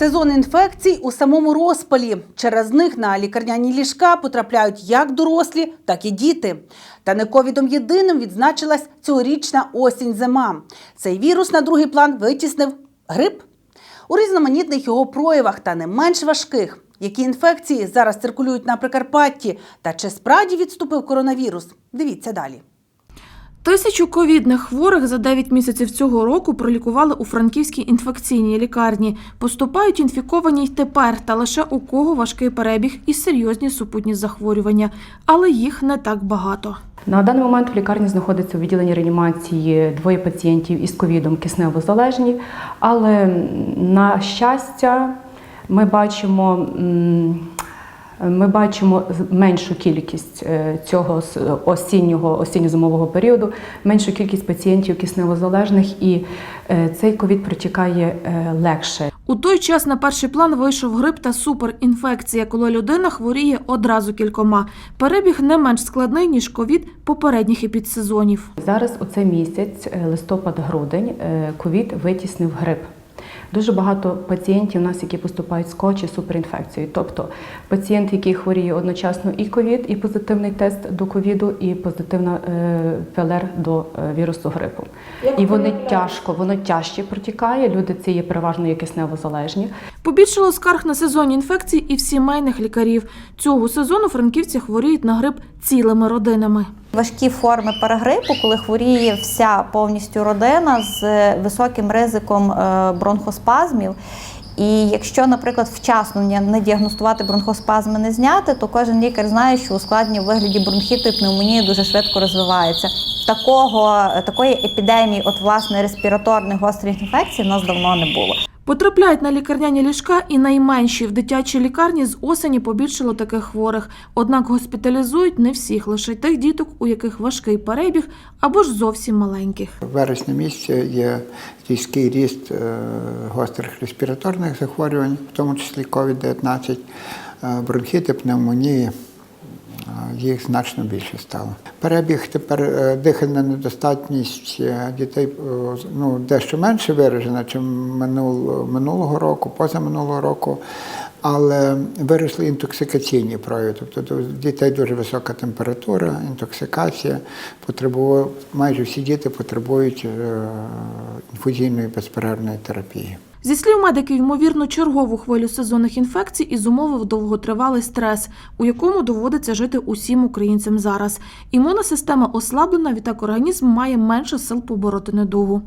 Сезон інфекцій у самому розпалі. Через них на лікарняні ліжка потрапляють як дорослі, так і діти. Та не ковідом єдиним відзначилась цьогорічна осінь-зима. Цей вірус на другий план витіснив грип. У різноманітних його проявах та не менш важких. Які інфекції зараз циркулюють на Прикарпатті? Та чи справді відступив коронавірус? Дивіться далі. Тисячу ковідних хворих за 9 місяців цього року пролікували у франківській інфекційній лікарні. Поступають інфіковані й тепер, та лише у кого важкий перебіг і серйозні супутні захворювання, але їх не так багато. На даний момент в лікарні знаходиться у відділенні реанімації двоє пацієнтів із ковідом киснево залежні, але на щастя, ми бачимо. Ми бачимо меншу кількість е, цього осіннього осінньо-зимового періоду, меншу кількість пацієнтів кисневозалежних, і е, цей ковід протікає е, легше. У той час на перший план вийшов грип та суперінфекція, коли людина хворіє одразу кількома. Перебіг не менш складний ніж ковід попередніх епідсезонів. Зараз у цей місяць, листопад-грудень, ковід витіснив грип. Дуже багато пацієнтів у нас, які поступають з ко чи суперінфекцією. Тобто пацієнт, який хворіє одночасно і ковід, і позитивний тест до ковіду, і позитивна е, ПЛР до е, вірусу грипу. і вони тяжко, воно тяжче протікає. Люди ці є переважно є киснево-залежні. Побільшало скарг на сезонні інфекції і в сімейних лікарів. Цього сезону франківці хворіють на грип цілими родинами. Важкі форми парагрипу, коли хворіє вся повністю родина з високим ризиком е, бронхоспазмів. І якщо, наприклад, вчасно не- діагностувати бронхоспазми, не зняти, то кожен лікар знає, що ускладнення в вигляді бронхіту і пневмонії дуже швидко розвивається. Такого такої епідемії, от власне респіраторних гострих інфекцій, в нас давно не було. Потрапляють на лікарняні ліжка і найменші в дитячій лікарні з осені побільшало таких хворих. Однак госпіталізують не всіх, лише тих діток, у яких важкий перебіг або ж зовсім маленьких. В вересні місяці є різкий ріст е, гострих респіраторних захворювань, в тому числі COVID-19, е, бронхіти, пневмонії. Їх значно більше стало. Перебіг тепер е, дихальна недостатність е, дітей е, ну, дещо менше виражена, ніж минулого року, позаминулого року, але виросли інтоксикаційні прояви. Тобто у дітей дуже висока температура, інтоксикація. Потребує, майже всі діти потребують інфузійної безперервної терапії. Зі слів медиків, ймовірно, чергову хвилю сезонних інфекцій і зумовив довготривалий стрес, у якому доводиться жити усім українцям зараз. Імунна система ослаблена, відтак організм має менше сил побороти недугу.